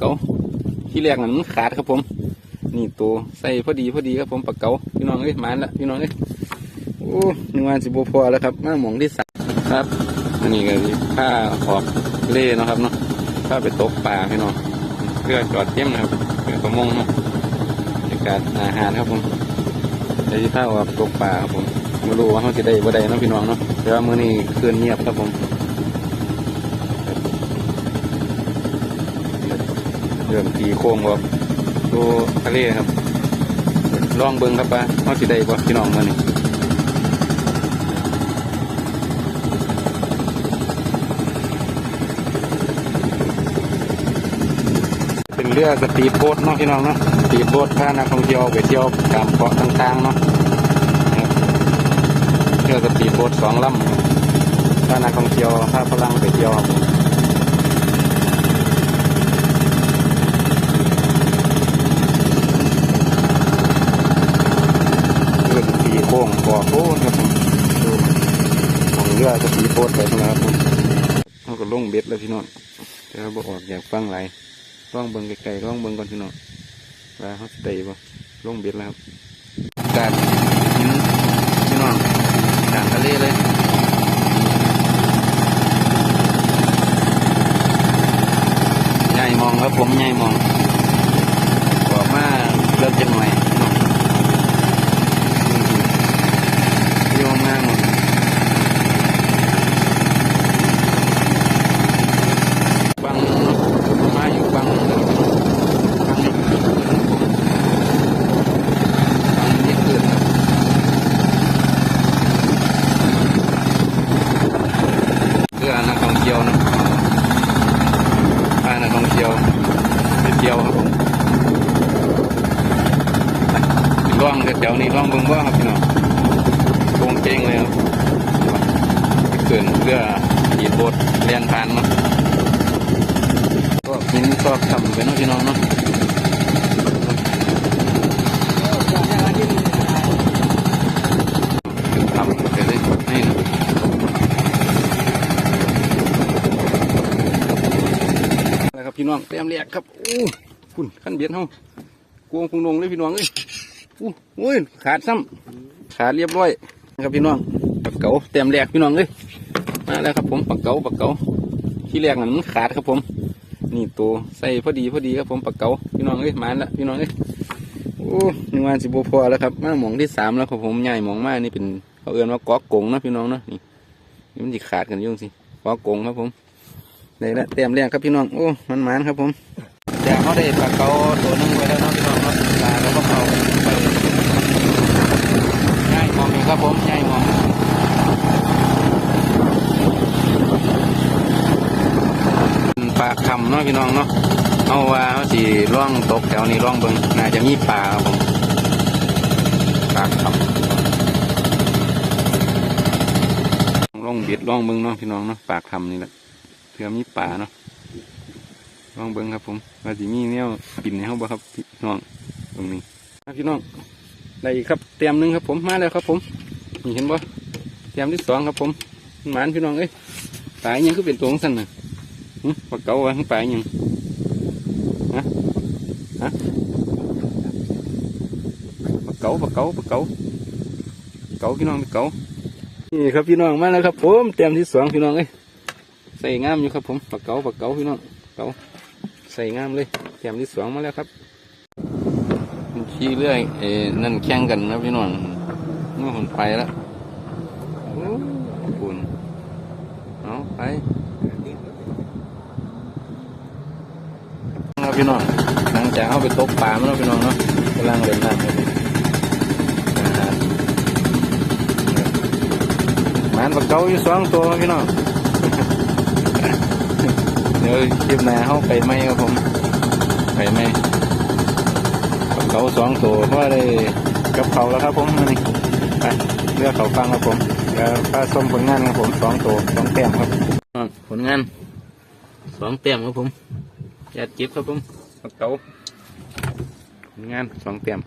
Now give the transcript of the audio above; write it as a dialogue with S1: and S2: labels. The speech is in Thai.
S1: เก๋าที่แรกนั้นมันขาดครับผม นี่ตัวใส่พอดีพอดีครับผมปลาเก๋าพี่น้องเอ้ยมานละพี่น้องเอ้ยโอ้นึกว่าสิบพอแล้วครับมาหมองที่สามครับอันนี้ก็สิผ้าออกเล่นะครับเนาะผ้าไปตกปลาพี่น้องเพื่อจอดเทียมนะครับเพื่อประมงเนาะบรรยากาศอาหารครับผมใช้ผ้าออกตกปลาครับผมไม่รู้ว่าเขาจะได้บ่ได้เนาะพี่น้องเนาะแต่ว่ามื้อนี้คืนเงียบครับผม เริ่มตีโค้งว่าดูทะเลครับลองเบิ่งครับปะเขาสิได้บ่พี่น้องมานี่เป็นเรือสปีดโบ๊ทเนาะพี่น้องเนาะสปีดโบ๊ทพานักท่องเที่ยวไปเที่ยวตามเกาะต่างๆเนาะเรือสปีดโบ๊ทสองลำพานักท่องเที่ยวพาฝรั่งไปเที่ยว โค้งก่อโค้งครับผมของเรือจะสีโคตรไปข้างหน้าครับผมเขาก็ลงเบ็ดแล้วพี่น้องแต่ว่าบออกอยากฟังไรล่องเบิงไกลๆล่องเบิงก่อนพี่น้องว่าเขาจะได้บ่ลงเบ็ดแล้วครับการหินพี่น้องกลางทะเลเลยใหญ่มองครับผมใหญ่มองบอกมาเริ่มจะหน่อยพี่น้อง โยมมากหมดบังมาอยู่บังบังนี่บังที่เกิดครับเพื่อนักท่องเที่ยวนะพานักท่องเที่ยวไปเที่ยวครับผม ร่องแถวนี้ร่องเบิ่งว่าครับพี่น้องโกงเก่งเลยครับเกินเพื่อขีดโบดเรียนผ่านเนาะก็มินก็ทำเป็นเนะพี่น้องเนาะทำไปเลยนี่นะอะไรครับพี่น้องเตรียมเรียกครับอู้คุณขั้นเบียดเฮากวงพุงนงเลยพี่น้องเอ้ย อู้โอ้ยขาดซ้ำขาดเรียบร้อยนะครับพี่น้องปักเก๋าเต็มแรกพี่น้องเลยมาแล้วครับผมปักเก๋าปักเก๋าที่แรกนั้นมันขาดครับผม นี่ตัวใส่พอดีพอดีครับผมปักเก๋าพี่น้องเลยมาแล้วพี่น้องเลยโอ้นึกว่าสิบพอแล้วครับมาหมองที่สามแล้วครับผมใหญ่หมองมากนี่เป็นเขาเอื้อนว่ากอกกงนะพี่น้องเนาะนี่นี่มันจะขาดกันยุ่งสิกอกกงครับผมได้ละเต็มแรกครับพี่น้องโอ้มันมานครับผมจากเขาได้ปักเก๋าตัวหนึงไปแล้วเนาะพี่น้องเนาะปลาแล้วก็เขาไป ง่ายมองอยู่ ครับผมง่ายมองปลาคำเนาะพี่น้องเนาะเอาว่าเขาสิร่องตกแถวนี้ร่องเบิงน่าจะมีปลาครับผมปลาคำร่องเบ็ดร่องเบิงเนาะพี่น้องเนาะปลาคำนี่แหละเพื่อมีปลาเนาะร่องเบิงครับ ผมว่าสิมีแนวปิ่นในเขาบ่ครับพี่น้องตรงนี้พี่น้องได้อีกครับเตรียมหนึ่งครับผมมาแล้วครับผม นี่เห็นบ่เตรียมที่สองครับผมหมานพี่น้องเอ้ยปลาอิหยังก็เป็นตัวของสันน่ะหึปลาเก๋าไว้ข้างปลาอิหยังฮะฮะปลาเก๋าปลาเก๋าปลาเก๋าเก๋าพี่น้องเก๋านี่ครับพี่น้องมาแล้วครับผมเตรียมที่สองพี่น้องเอ้ยใส่งามอยู่ครับผมปลาเก๋าปลาเก๋าพี่น้องเก๋าใส่งามเลยเตรียมที่สองมาแล้วครับขี่เรื่อยเอ้นั่นแข่งกันนะพี่น้อง เมื่อผมไปแล้วปุ่นเอาไปครับพี่น้องหลังจากเอาไปตกปลาแล้วพี่น้องเนาะกำลังเดินน้ำครับอ่ามันปลาเก๋าอยู่สองตัวพี่น้องเดี๋ยวคลิปหน้าเขาไปไหมครับผมไปไหมเขาสองตัวเพราะว่าได้กับเขาแล้วครับผมนี่ เลือกเขาฟังครับผมแล้วก็ส้มผลงานครับผมสองตัวสองแต้มครับผลงานสองแต้มครับผมยัดจิบครับผมกับเขาผลงานสองแต้ม